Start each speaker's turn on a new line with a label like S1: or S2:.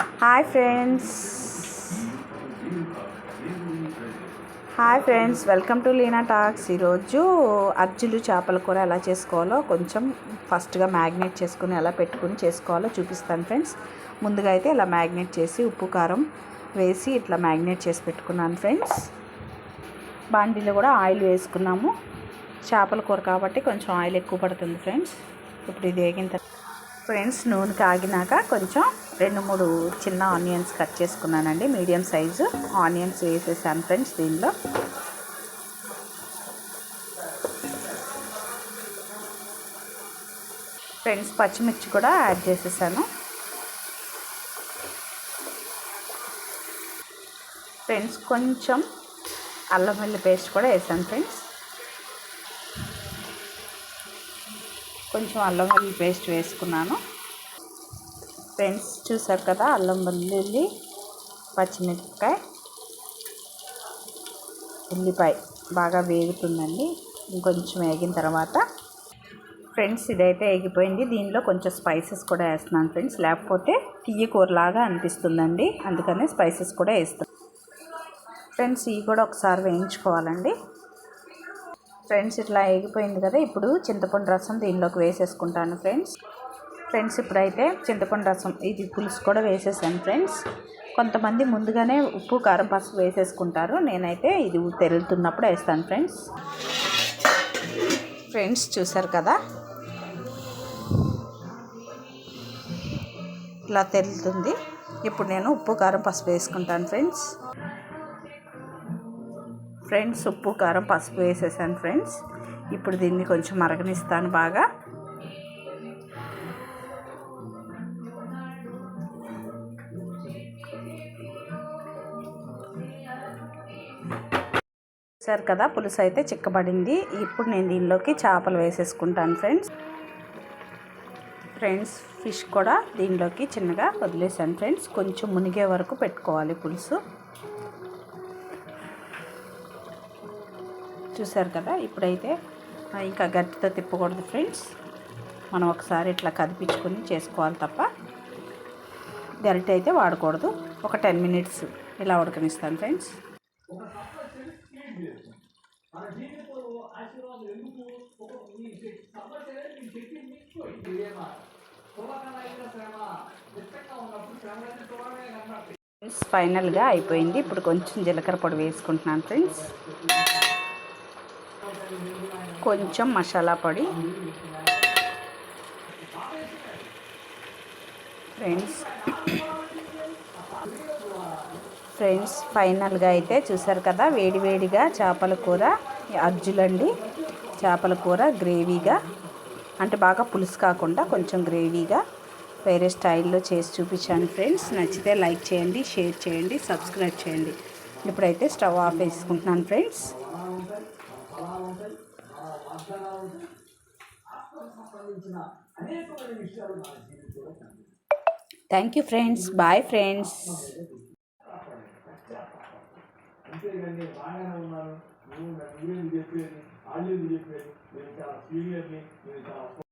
S1: Hi friends hi friends welcome to Leena talks ఈరోజు అర్జులు చేపల కూర ఎలా చేసుకోవాలో కొంచెం ఫస్ట్గా మ్యాగ్నేట్ చేసుకుని ఎలా పెట్టుకుని చేసుకోవాలో చూపిస్తాను ఫ్రెండ్స్ ముందుగా అయితే ఇలా మ్యాగ్నేట్ చేసి ఉప్పు కారం వేసి ఇట్లా మ్యాగ్నేట్ చేసి పెట్టుకున్నాను ఫ్రెండ్స్ బాండీలో కూడా ఆయిల్ వేసుకున్నాము. చేపల కూర కాబట్టి కొంచెం ఆయిల్ ఎక్కువ పడుతుంది ఫ్రెండ్స్ ఇప్పుడు ఇది వేగిన తర్వాత ఫ్రెండ్స్ నూనె కాగినాక కొంచెం రెండు మూడు చిన్న ఆనియన్స్ కట్ చేసుకున్నానండి. మీడియం సైజు ఆనియన్స్ వేసేసాను ఫ్రెండ్స్ దీనిలో ఫ్రెండ్స్ పచ్చిమిర్చి కూడా యాడ్ చేసేసాను. ఫ్రెండ్స్ కొంచెం అల్లం వెల్లి పేస్ట్ కూడా వేసాను ఫ్రెండ్స్. కొంచెం అల్లం వెల్లుల్లి పేస్ట్ వేసుకున్నాను. ఫ్రెండ్స్ చూసారు కదా అల్లం వెల్లుల్లి పచ్చిమిరపకాయ ఉల్లిపాయ బాగా వేగుతుందండి. ఇంకొంచెం వేగిన తర్వాత ఫ్రెండ్స్ ఇదైతే వేగిపోయింది. దీనిలో కొంచెం స్పైసెస్ కూడా వేస్తున్నాను ఫ్రెండ్స్ లేకపోతే తీయ కూరలాగా అనిపిస్తుందండి. అందుకనే స్పైసెస్ కూడా వేస్తాను ఫ్రెండ్స్ ఇవి కూడా ఒకసారి వేయించుకోవాలండి. ఫ్రెండ్స్ ఇట్లా ఏగిపోయింది కదా ఇప్పుడు చింతపండు రసం దీనిలోకి వేసేసుకుంటాను ఫ్రెండ్స్. ఫ్రెండ్స్ ఇప్పుడైతే చింతపండు రసం ఇది పులుసు కూడా వేసేసాను ఫ్రెండ్స్. కొంతమంది ముందుగానే ఉప్పు కారం పసుపు వేసేసుకుంటారు. నేనైతే ఇది తెలుతున్నప్పుడు వేస్తాను ఫ్రెండ్స్. ఫ్రెండ్స్ చూసారు కదా? ఇలా తెలుతుంది ఇప్పుడు నేను ఉప్పు కారం పసుపు వేసుకుంటాను ఫ్రెండ్స్. ఫ్రెండ్స్ ఉప్పు కారం పసుపు వేసేసాను ఫ్రెండ్స్. ఇప్పుడు దీన్ని కొంచెం మరగనిస్తాను బాగా. సార్ కదా పులుసు అయితే చిక్కబడింది. ఇప్పుడు నేను దీనిలోకి చేపలు వేసేసుకుంటాను ఫ్రెండ్స్. ఫ్రెండ్స్ ఫిష్ కూడా దీనిలోకి చిన్నగా వదిలేసాను ఫ్రెండ్స్. కొంచెం మునిగే వరకు పెట్టుకోవాలి పులుసు. చూసారు కదా? ఇప్పుడైతే ఇంకా గట్టితో తిప్పకూడదు ఫ్రెండ్స్. మనం ఒకసారి ఇట్లా కదిపించుకొని చేసుకోవాలి తప్ప గరిటె అయితే వాడకూడదు. ఒక టెన్ మినిట్స్ ఇలా ఉడకనిస్తాను ఫ్రెండ్స్. ఫైనల్గా అయిపోయింది. ఇప్పుడు కొంచెం జీలకర్ర పొడి వేసుకుంటున్నాను ఫ్రెండ్స్. కొంచెం మసాలా పొడి. ఫ్రెండ్స్ ఫ్రెండ్స్ ఫైనల్గా అయితే చూసారు కదా వేడివేడిగా చేపల కూర అర్జులండి చేపల కూర గ్రేవీగా. అంటే బాగా పులుసు కాకుండా కొంచెం గ్రేవీగా వేరే స్టైల్లో చేసి చూపించాను ఫ్రెండ్స్. నచ్చితే లైక్ చేయండి షేర్ చేయండి సబ్స్క్రైబ్ చేయండి. ఇప్పుడైతే స్టవ్ ఆఫ్ వేసుకుంటున్నాను friends. Thank you friends bye friends
S2: అంతేగాని బాగానే ఉన్నాను నువ్వు నువ్వేంది చెప్పేది వాళ్ళు చెప్పేది నేను చాలా సీనియర్ని నేను చాలా